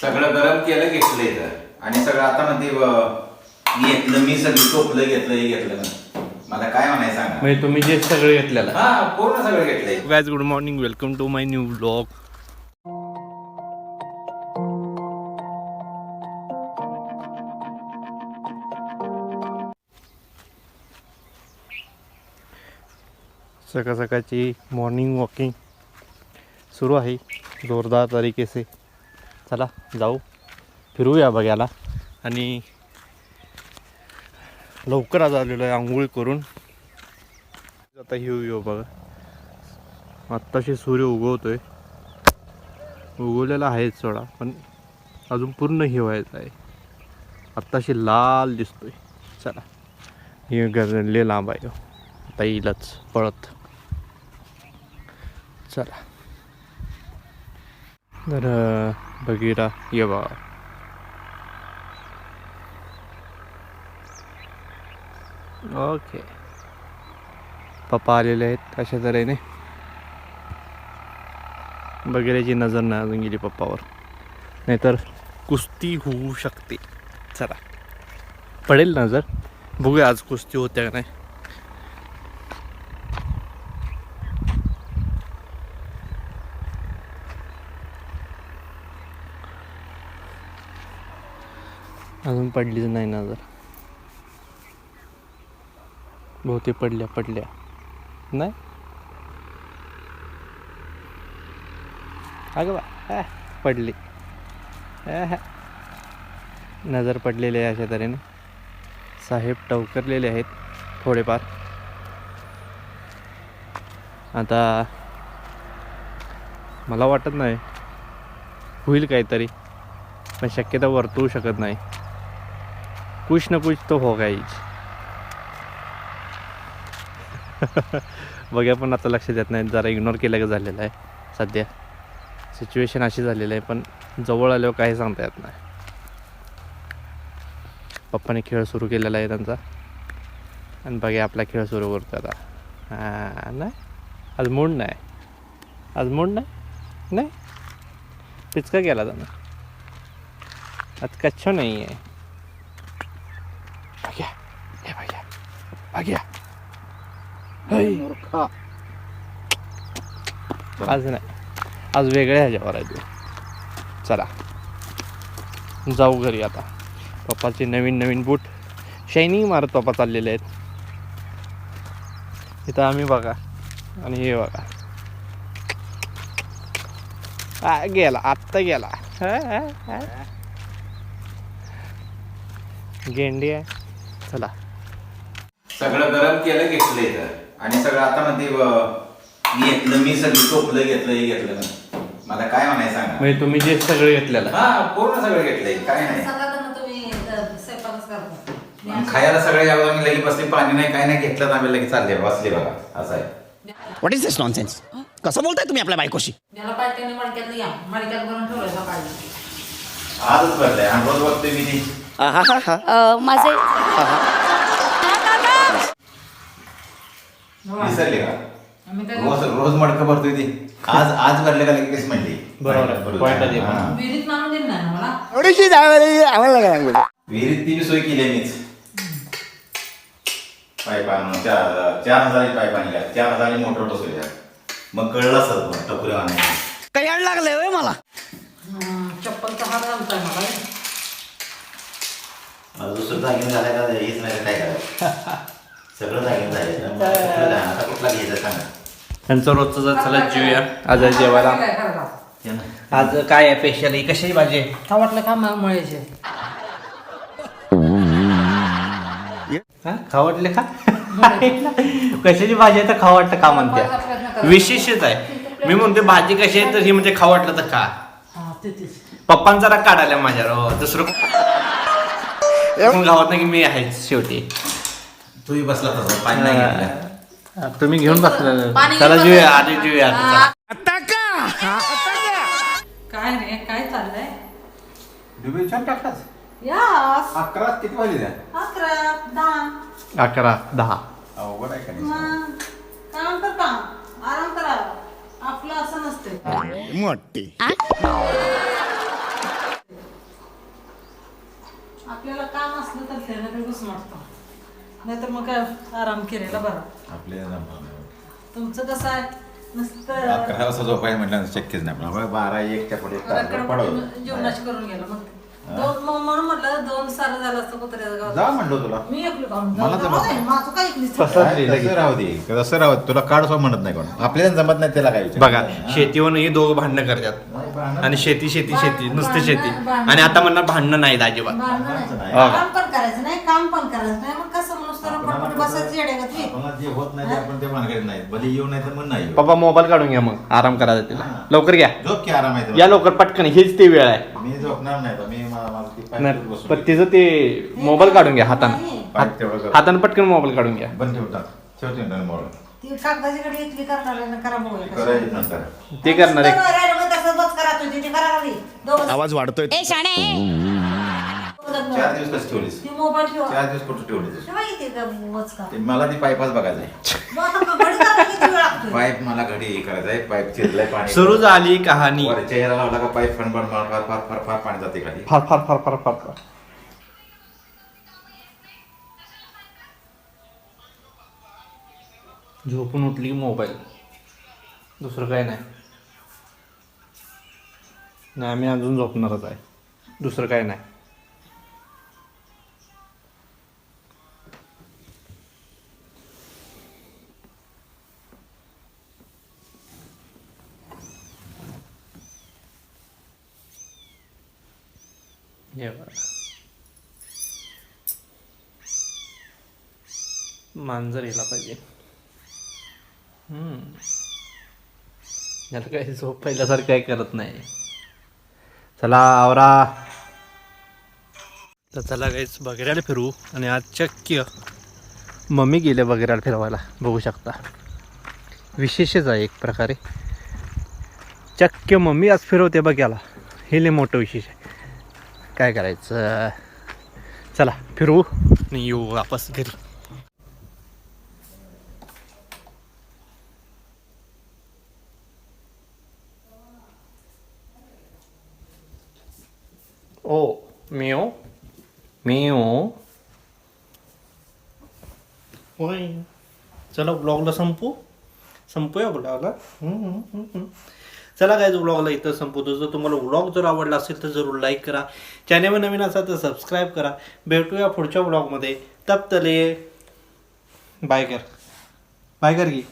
सगळं गरम केलं घेतलं इथं. आणि सगळं आता म्हणते घेतलं मी सगळं टोपलं घेतलं हे घेतलं मला काय म्हणायचं सांगा? म्हणजे तुम्ही जे सगळं घेतलेलं. हा पूर्ण सगळं घेतलंय. Guys good morning welcome to my new blog सकाळ सकाळची मॉर्निंग वॉकिंग सुरू आहे. जोरदार तरीके से चला जाऊ. फिरूया बघायला आणि लवकर आज आलेलो आहे आंघोळ करून. आता येऊ येऊ बघा. आत्ताशी सूर्य उगवतोय. उगवलेला आहेच सोडा पण अजून पूर्ण हिवायचा आहे. आत्ताशी लाल दिसतोय. चला. हे गरले लांब आहे. आता येईलच पळत. चला. तर बघिरा ये बा ओके. पप्पा आलेले आहेत अशा तऱ्हेने. बघिराची नजर नाही अजून गेली पप्पावर. नाहीतर कुस्ती होऊ शकते. चला. पडेल नजर. बघूया आज कुस्ती होत्या का नाही. अजून पडलीच नाही नजर बहुतेक पडल्या पडल्या. नाही? अगं बा पडली. नजर पडलेली आहे अशा तऱ्हेने. साहेब टवकरलेले आहेत थोडेफार. आता मला वाटत नाही होईल काहीतरी. पण शक्यता वर्तवू शकत नाही. कुछ ना कुछ तो हो। गाईच बघा पण आता लक्ष देत नाही जरा इग्नोर केलं झालेलं आहे सध्या. सिच्युएशन अशी झालेली आहे पण जवळ आल्यावर काही सांगता येत नाही. पप्पाने खेळ सुरू केलेला आहे त्यांचा. आणि बघा आपला खेळ सुरू करतो आता. हां नाही? आज मूड नाही. आज मूड नाही? नाही? पिचका केला त्यांना. आज कच्छ नाही आहे बघ्या हे. आज नाही. आज वेगळ्या ह्याच्यावर आहे तू. चला. जाऊ घरी आता. पप्पाचे नवीन नवीन बूट. शायनिंग मारत पप्पा चाललेले आहेत. इथं आम्ही बघा. आणि हे बघा. आ, गेला. आत्ता गेला. हा, हा, हा. गेंडी आहे. चला. सगळं गरम केलं घेतलं इथं. आणि सगळं आता म्हणते ब- घेतलं मी सगळं टोपलं घेतलं हे घेतलं ना मला काय म्हणायचं सांगा? म्हणजे तुम्ही जे सगळं घेतलेलं. हा पूर्ण सगळं घेतलंय काय नाही. सकाळचं तुम्ही अ, स्वयंपाकच करता. मी आणि असं- खायला सगळ्या जागेवर मी लगेच बसले पाणी नाही काय नाही घेतलं आम्ही लगेच चालले बसले बघा असं आहे. व्हॉट इज दिस नॉनसेन्स कसं बोलताय तुम्ही आपल्या बायकोशी? ज्याला पाहिजे त्याने मडक्यात या मडक्यात भरून ठेवलं सकाळी आजच भरलंय आणि रोज बघतोय मी ती. अ, माझे विसरले का रोज रोज मडकं भरतोय ती आज आज भरले का लगेच म्हणली बरोबर आहे. Point आहे ते पण. हा. विहिरीत मारून देईल ना मला थोडीशी आम्हाला काय विहिरीत ती बी सोय केली आहे मीच पाईप आणून चार चार हजाराची पाईप आणली आहे. चार हजाराची मोटर बसवली आहे. मग कळलं असत टपुरे आणायची काही याड लागलंय होय मला हं, चप्पलचा हात घालताय मला मला दुसरं दागिने झालाय का हेच नाही काय करायचं सगळं दागिने झाले? आता कुठला घ्यायचा सांगा? त्यांचं रोजचं जर चला जेवूया. आज जेवायला? हे. आज काय आहे स्पेशल कशाची भाजी आहे? का वाटलं का मग मळायचे? हा? खावटले का? कशाची भाजी आहे तर खाऊ वाटतं का म्हणते? विशेषच आहे. मी म्हणते भाजी कशी आहे तर ही म्हणजे खाऊ वाटलं तर का हा पप्पान जरा काढायला माझ्यावर हो. दुसरं मग गावात नाही की मी आहेच शेवटी. तूही बसला तसा पाणी नाही घेतलं. हा, तुम्ही घेऊन बसला. पाणी चला जेऊया. आधी जेऊया आता हा, आता का? काय रे काय चाललंय? डुबे छान टाकलास? यास अकरा किती वाजले द्या अकरा दहा. अकरा दहा. अवघड आहे का नाही? मग आराम करावा आपलं असं नसते मोठी आपल्याला काम असलं तर त्याला ते घुसमटतो नाहीतर मग काय आराम केलेला बरा. आपले तुमचं कसं आहे? नुसतं अकरा वाजता झोपायला म्हटलं शक्यच नाही. आपल्याला बारा एकच्या पुढे तासभर जेवणाची करून गेलं मग. दोन मग म्हणून म्हटलं दोन सारं झालं असतं कुत्र्याचं गाव जा म्हणलो तुला. मी एकली खाऊन मला. जमत माझं काय तसं राहू दे. तसं राहू दे. तुला काढ म्हणत नाही कोण. आपल्याला जमत नाही त्याला काय विचार. बघा शेतीवर हे दोघं भांडणं करतात. आणि शेती शेती शेती नुसती शेती. आणि आता म्हणणार भांडणं अजिबात. नाही. हा. काम पण करायचं नाही काम पण करायचं नाही. मग कसं नुसतं रखडपट्टी बसायचं येड्यागत वी. आपल्याला जे होत नाही ते आपण ते भानगडीत नाही. भले येऊ नाही तर मग नाही येऊ. पप्पा मोबाईल काढून घ्या मग. आराम करायचा तिला लवकर घ्या. झोप की आराम आहे. या लवकर पटकन. हीच ती वेळ आहे. मी झोपणार नाही तर मी मा- मला ती पाय नाही, बसून पण तिचं ते मोबाईल काढून घ्या हातानं. नाही. पाय तेवढं कर. हातानं पटकन मोबाईल काढून घ्या. बंद ठेवून टाक. ठेवते ना मोबाईल. ती कागदाची इथली करणार करा बघूया कसं. करायचं नंतर ते करणार आहे. नुसतं राहिलं तसं बस करा तुझी ती करा लागली. दोघं आवाज वाढतोय. ए शाणे. चार दिवस कसं ठेवलीस. ती मोबाईल ठेवा. चार दिवस कुठं ठेवलीस? ठेवा इथे का वच का ते मला ती पाईपच बघायचं आहे मग आता घडी करायला किती वेळ लागतोय? पाईप मला घडी हे करायचं आहे. पाईप चिरलाय पाणी. सुरू झाली कहाणी. वरच्या ह्याला लावला का पाईप फणफण फार फार फार फार फार पाणी जाते खाली. फार फार फार फार फार फार. झोपून उठली मोबाईल. दुसरं काय नाही. नाही आम्ही अजून झोपणारच आहे. दुसरं काय नाही. हे. मांजर यायला पाहिजे. हम्म. याला काही झोप पहिल्यासारखं काही करत नाही. चला आवरा. तर चला काहीच बघेऱ्याला फिरू आणि आज चक्य. मम्मी गेले बघेऱ्याला फिरवायला. बघू शकता. विशेषच आहे एक प्रकारे. चक्य मम्मी आज फिरवते बघ्याला हे लय मोठं विशेष आहे. काय करायचं? चला फिरू. आणि येऊ वापस घरी. ओ मिओ मिओ होय. चला ब्लॉगला संपू. संपूया ब्लॉगला. चला काय व्लॉगला इथं संपवतो. जर तुम्हाला व्लॉग जर आवडला असेल तर जरूर लाईक करा. चॅनेल नवीन असाल तर सबस्क्राईब करा. भेटूया पुढच्या व्लॉगमध्ये तप तले. बाय कर. बाय कर की.